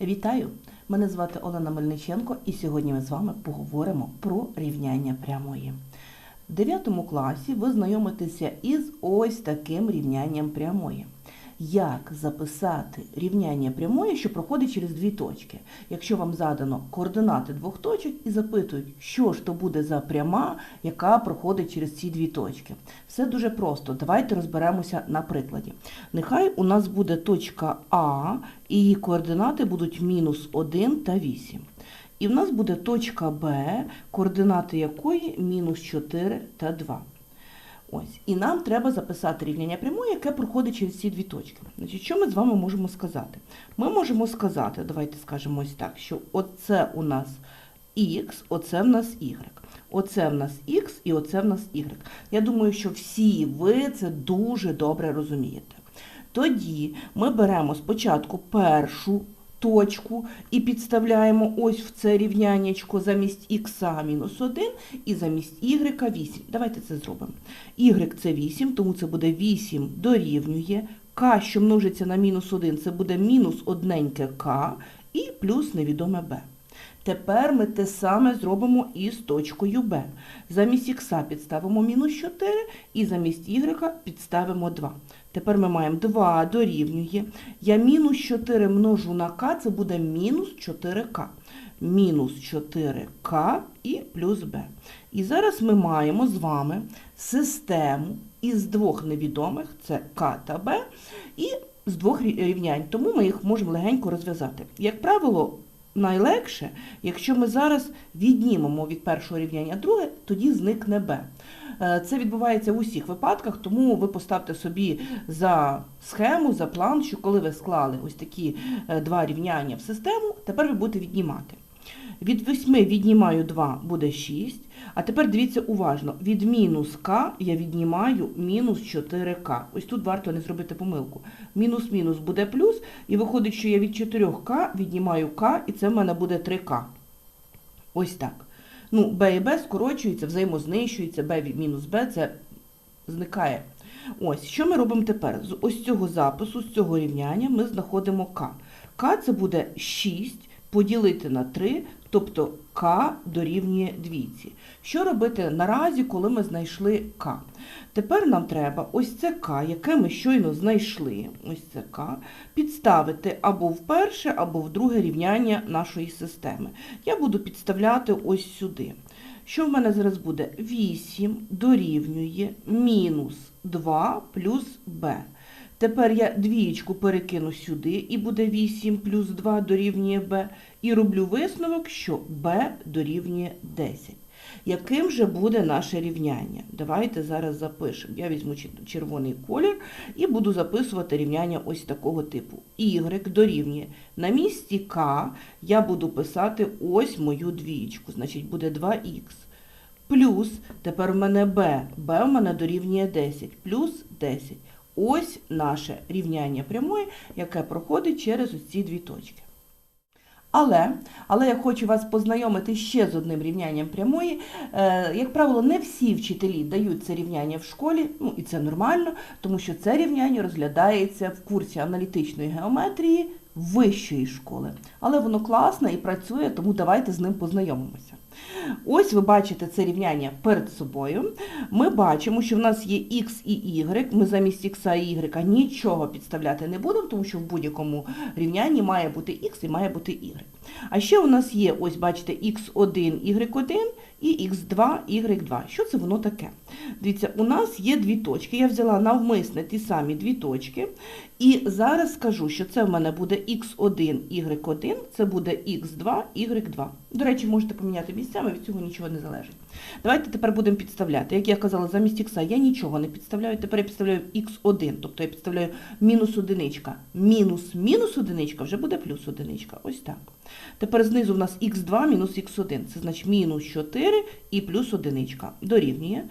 Вітаю! Мене звати Олена Мельниченко і сьогодні ми з вами поговоримо про рівняння прямої. В 9 класі ви знайомитеся із ось таким рівнянням прямої. Як записати рівняння прямої, що проходить через дві точки? Якщо вам задано координати двох точок і запитують, що ж то буде за пряма, яка проходить через ці дві точки. Все дуже просто. Давайте розберемося на прикладі. Нехай у нас буде точка А, і її координати будуть мінус 1 та 8. І в нас буде точка Б, координати якої мінус 4 та 2. Ось. І нам треба записати рівняння прямої, яке проходить через ці дві точки. Значить, що ми з вами можемо сказати? Ми можемо сказати, давайте скажемо ось так, що оце у нас х, оце в нас y. Оце в нас х і оце в нас y. Я думаю, що всі ви це дуже добре розумієте. Тоді ми беремо спочатку першу точку і підставляємо ось в це рівняннячко замість х мінус 1 і замість y 8. Давайте це зробимо. y це 8, тому це буде 8 дорівнює. k, що множиться на мінус 1, це буде мінус одненьке k і плюс невідоме b. Тепер ми те саме зробимо і з точкою Б. Замість х підставимо мінус 4 і замість y підставимо 2. Тепер ми маємо 2 дорівнює. Я мінус 4 множу на k, це буде мінус 4k. Мінус 4k і плюс b. І зараз ми маємо з вами систему із двох невідомих, це k та b, і з двох рівнянь, тому ми їх можемо легенько розв'язати. Як правило, найлегше, якщо ми зараз віднімемо від першого рівняння друге, тоді зникне b. Е, Це відбувається в усіх випадках, тому ви поставте собі за схему, за план, що коли ви склали ось такі е, два рівняння в систему, тепер ви будете віднімати. Від 8 віднімаю 2 буде 6. А тепер дивіться уважно, від мінус k я віднімаю мінус 4k. Ось тут варто не зробити помилку. Мінус-мінус буде плюс, і виходить, що я від 4k віднімаю k, і це в мене буде 3k. Ось так. Ну, b і b скорочуються, взаємознищуються, b від мінус b, це зникає. Ось, що ми робимо тепер? З ось цього запису, з цього рівняння ми знаходимо k. k це буде 6 поділити на 3, тобто k дорівнює двійці. Що робити наразі, коли ми знайшли k? Тепер нам треба ось це k, яке ми щойно знайшли, ось це k, підставити або в перше, або в друге рівняння нашої системи. Я буду підставляти ось сюди. Що в мене зараз буде? 8 дорівнює мінус 2 плюс b. Тепер я двієчку перекину сюди, і буде 8 плюс 2 дорівнює b. І роблю висновок, що b дорівнює 10. Яким же буде наше рівняння? Давайте зараз запишемо. Я візьму червоний колір і буду записувати рівняння ось такого типу. Y дорівнює. На місці К я буду писати ось мою двієчку, значить буде 2х. Плюс, тепер в мене b, b в мене дорівнює 10, плюс 10. Ось наше рівняння прямої, яке проходить через ось ці дві точки. Але, але я хочу вас познайомити ще з одним рівнянням прямої. Е, як правило, не всі вчителі дають це рівняння в школі, ну і це нормально, тому що це рівняння розглядається в курсі аналітичної геометрії вищої школи. Але воно класне і працює, тому давайте з ним познайомимося. Ось ви бачите це рівняння перед собою. Ми бачимо, що в нас є х і y. Ми замість x і y нічого підставляти не будемо, тому що в будь-якому рівнянні має бути х і має бути y. А ще у нас є, ось бачите, x1, y1 і x2, y2. Що це воно таке? Дивіться, у нас є дві точки. Я взяла навмисне ті самі дві точки. І зараз скажу, що це в мене буде x1, y1, це буде x2, y2. До речі, можете поміняти місцями, від цього нічого не залежить. Давайте тепер будемо підставляти. Як я казала, замість х я нічого не підставляю, тепер я підставляю x1, тобто я підставляю мінус одиничка. Мінус мінус одиничка вже буде плюс одиничка. Ось так. Тепер знизу в нас х2 мінус х1, це значить мінус 4 і плюс одиничка. Дорівнює.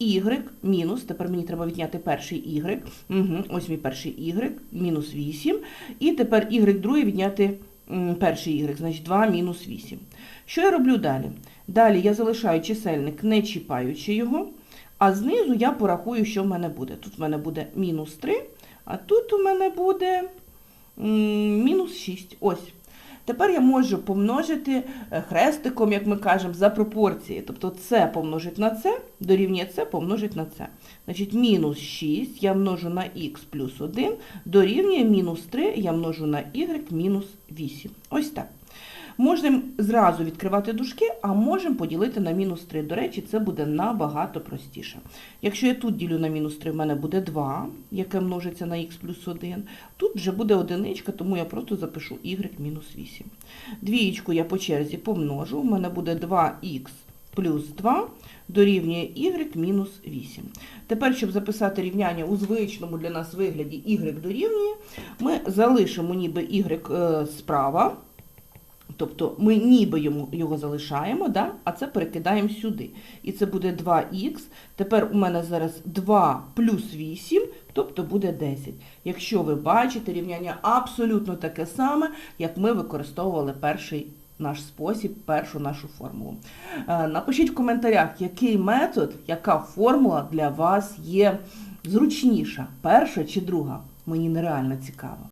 Y мінус, тепер мені треба відняти перший y, угу, ось мій перший y, мінус 8. І тепер y другий відняти перший y, значить 2 мінус 8. Що я роблю далі? Далі я залишаю чисельник, не чіпаючи його, а знизу я порахую, що в мене буде. Тут в мене буде мінус 3, а тут у мене буде мінус 6. Ось. Тепер я можу помножити е, хрестиком, як ми кажемо, за пропорції. Тобто це помножить на це, дорівнює це помножить на це. Значить, мінус 6 я множу на х плюс 1, дорівнює мінус 3 я множу на y мінус 8. Ось так. Можемо зразу відкривати дужки, а можемо поділити на мінус 3. До речі, це буде набагато простіше. Якщо я тут ділю на мінус 3, в мене буде 2, яке множиться на х плюс 1. Тут вже буде одиничка, тому я просто запишу y мінус 8. Двієчку я по черзі помножу, в мене буде 2х плюс 2 дорівнює y мінус 8. Тепер, щоб записати рівняння у звичному для нас вигляді y дорівнює, ми залишимо ніби y е, справа, Тобто ми ніби йому, його залишаємо, да? а це перекидаємо сюди. І це буде 2х. Тепер у мене зараз 2 плюс 8, тобто буде 10. Якщо ви бачите, рівняння абсолютно таке саме, як ми використовували перший наш спосіб, першу нашу формулу. Е, Напишіть в коментарях, який метод, яка формула для вас є зручніша, перша чи друга. Мені нереально цікаво.